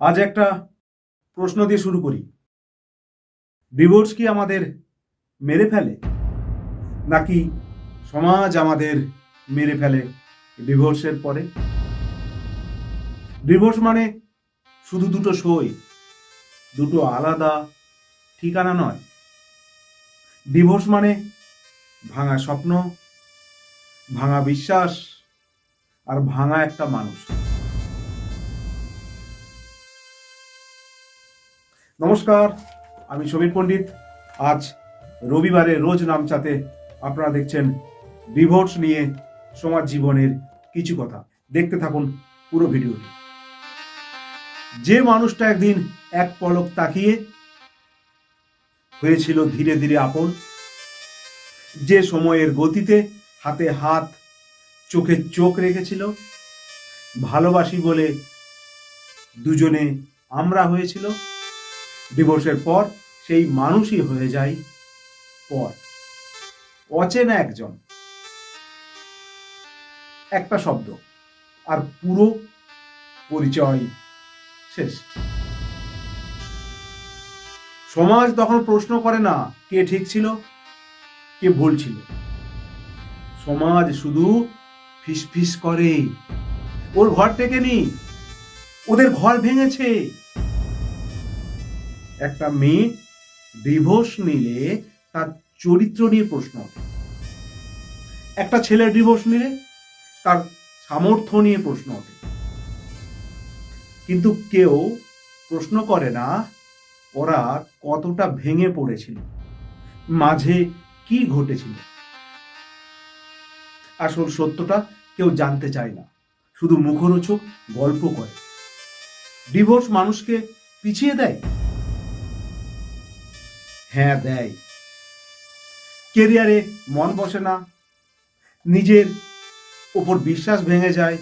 আজ একটা প্রশ্ন দিয়ে শুরু করি। ডিভোর্স কি আমাদের মেরে ফেলে? নাকি সমাজ আমাদের মেরে ফেলে ডিভোর্সের পরে? ডিভোর্স মানে শুধু দুটো সই, দুটো আলাদা ঠিকানা নয়। ডিভোর্স মানে ভাঙা স্বপ্ন, ভাঙা বিশ্বাস আর ভাঙা একটা মানুষ। নমস্কার, আমি সমীর পণ্ডিত। আজ রবিবারে রোজ নামচাতে আপনারা দেখছেন ডিভোর্স নিয়ে সমাজ জীবনের কিছু কথা। দেখতে থাকুন পুরো ভিডিওটি। যে মানুষটা একদিন এক পলক তাকিয়ে হয়েছিল ধীরে ধীরে আপন, যে সময়ের গতিতে হাতে হাত, চোখে চোখ রেখেছিল, ভালোবাসি বলে দুজনে আমরা হয়েছিল ডিভোর্সের পর সেই মানুষই হয়ে যায় পর। অচেনা একজন। একটা শব্দ। আর পুরো পরিচয় শেষ। সমাজ তখন প্রশ্ন করে না, কে ঠিক ছিল, কে ভুল ছিল। সমাজ শুধু ফিস ফিস করে। ওর ঘর টেকেনি। ওদের ঘর ভেঙেছে। একটা মেয়ে ডিভোর্স নিলে তার চরিত্র নিয়ে প্রশ্ন ওঠে। একটা ছেলে ডিভোর্স নিলে তার সামর্থ্য নিয়ে প্রশ্ন ওঠে। কিন্তু কেউ প্রশ্ন করে না, ওরা কতটা ভেঙে পড়েছিল, মাঝে কি ঘটেছিল। আসল সত্যটা কেউ জানতে চায় না, শুধু মুখরোচক গল্প করে। ডিভোর্স মানুষকে পিছিয়ে দেয়? হ্যাঁ দেয়। কেরিয়ারে মন বসে না। নিজের ওপর বিশ্বাস ভেঙে যায়।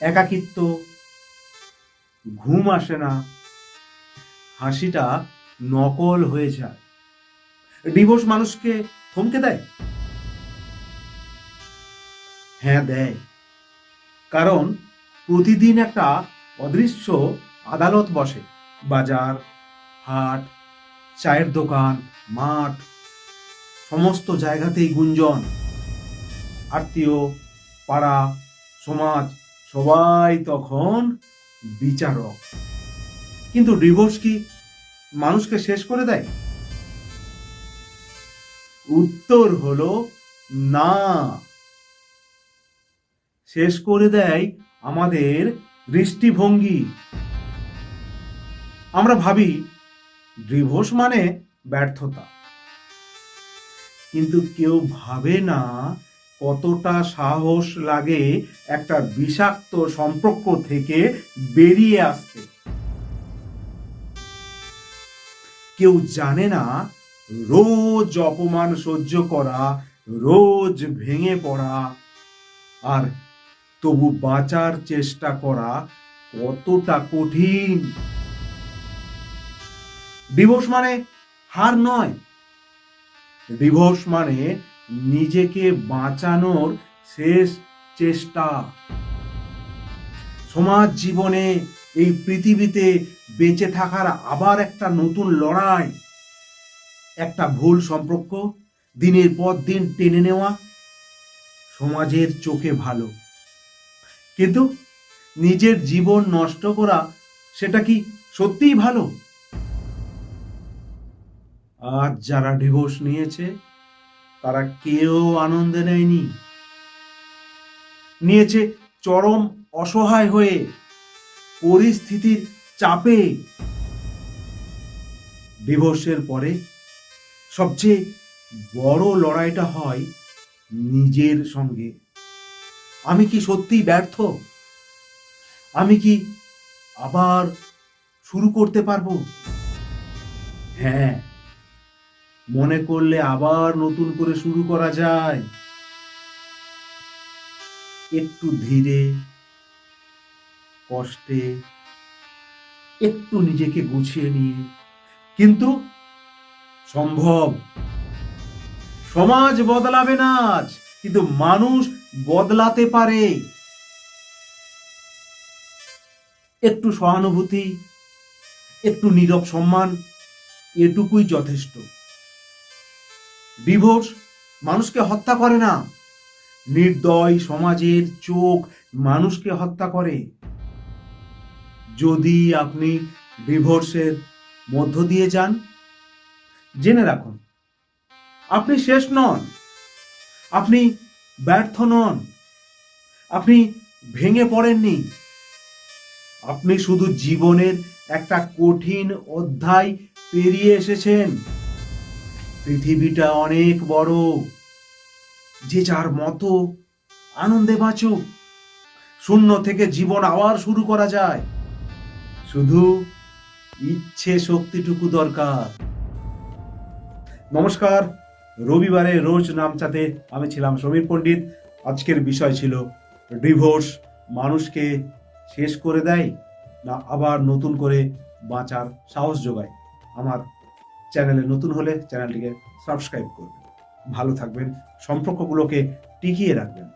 একাকিত্ব, ঘুম আসে না। হাসিটা নকল হয়ে যায়। ডিভোর্স মানুষকে থমকে দেয়। হ্যাঁ দেয়। কারণ প্রতিদিন একটা অদৃশ্য আদালত বসে। বাজার, হাট চায়ের দোকান, মাঠ, সমস্ত জায়গাতেই গুঞ্জন। আত্মীয়, পাড়া, সমাজ, সবাই তখন বিচারক। কিন্তু ডিভোর্স কি মানুষকে শেষ করে দেয়? উত্তর হলো না। শেষ করে দেয় আমাদের দৃষ্টিভঙ্গি। আমরা ভাবি ডিভোর্স মানে ব্যর্থতা। কিন্তু কেউ ভাবে না কতটা সাহস লাগে একটা বিষাক্ত সম্পর্ক থেকে বেরিয়ে আসতে। কেউ জানে না রোজ অপমান সহ্য করা, রোজ ভেঙে পড়া, আর তবু বাঁচার চেষ্টা করা কতটা কঠিন ডিভোর্স মানে হার নয়। ডিভোর্স মানে নিজেকে বাঁচানোর শেষ চেষ্টা। সমাজ জীবনে এই পৃথিবীতে বেঁচে থাকার আবার একটা নতুন লড়াই, একটা ভুল সম্পর্ক, দিনের পর দিন টেনে নেওয়া সমাজের চোখে ভালো। কিন্তু নিজের জীবন নষ্ট করা, সেটা কি সত্যিই ভালো? আজ যারা ডিভোর্স নিয়েছে, তারা কেউ আনন্দে নেয়নি। নিয়েছে চরম অসহায় হয়ে পরিস্থিতির চাপে। ডিভোর্সের পরে সবচেয়ে বড় লড়াইটা হয় নিজের সঙ্গে। আমি কি সত্যিই ব্যর্থ? আমি কি আবার শুরু করতে পারব? হ্যাঁ মনে করলে আবার নতুন করে শুরু করা যায়। একটু ধীরে, কষ্টে, একটু নিজেকে গুছিয়ে নিয়ে। কিন্তু সম্ভব। সমাজ বদলাবে না আজ, কিন্তু মানুষ বদলাতে পারে। একটু সহানুভূতি, একটু নীরব সম্মান, এটুকুই যথেষ্ট। ডিভোর্স মানুষকে হত্যা করে না। নির্দয় সমাজের চোখ মানুষকে হত্যা করে। যদি আপনি ডিভোর্সের মধ্য দিয়ে যান, জেনে রাখুন, আপনি শেষ নন। আপনি ব্যর্থ নন। আপনি ভেঙে পড়েননি। আপনি শুধু জীবনের একটা কঠিন অধ্যায় পেরিয়ে এসেছেন। পৃথিবীটা অনেক বড়। যে যার মতো আনন্দে বাঁচুক শূন্য থেকে জীবন আবার শুরু করা যায়। শুধু ইচ্ছে শক্তিটুকু দরকার। নমস্কার, রবিবারে রোজ নামচাতে আমি ছিলাম সমীর পণ্ডিত। আজকের বিষয় ছিল, ডিভোর্স মানুষকে শেষ করে দেয় না আবার নতুন করে বাঁচার সাহস যোগায়। আমার চ্যানেলে নতুন হলে চ্যানেলটিকে সাবস্ক্রাইব করবেন। ভালো থাকবেন। সম্পর্কগুলোকে টিকিয়ে রাখবেন।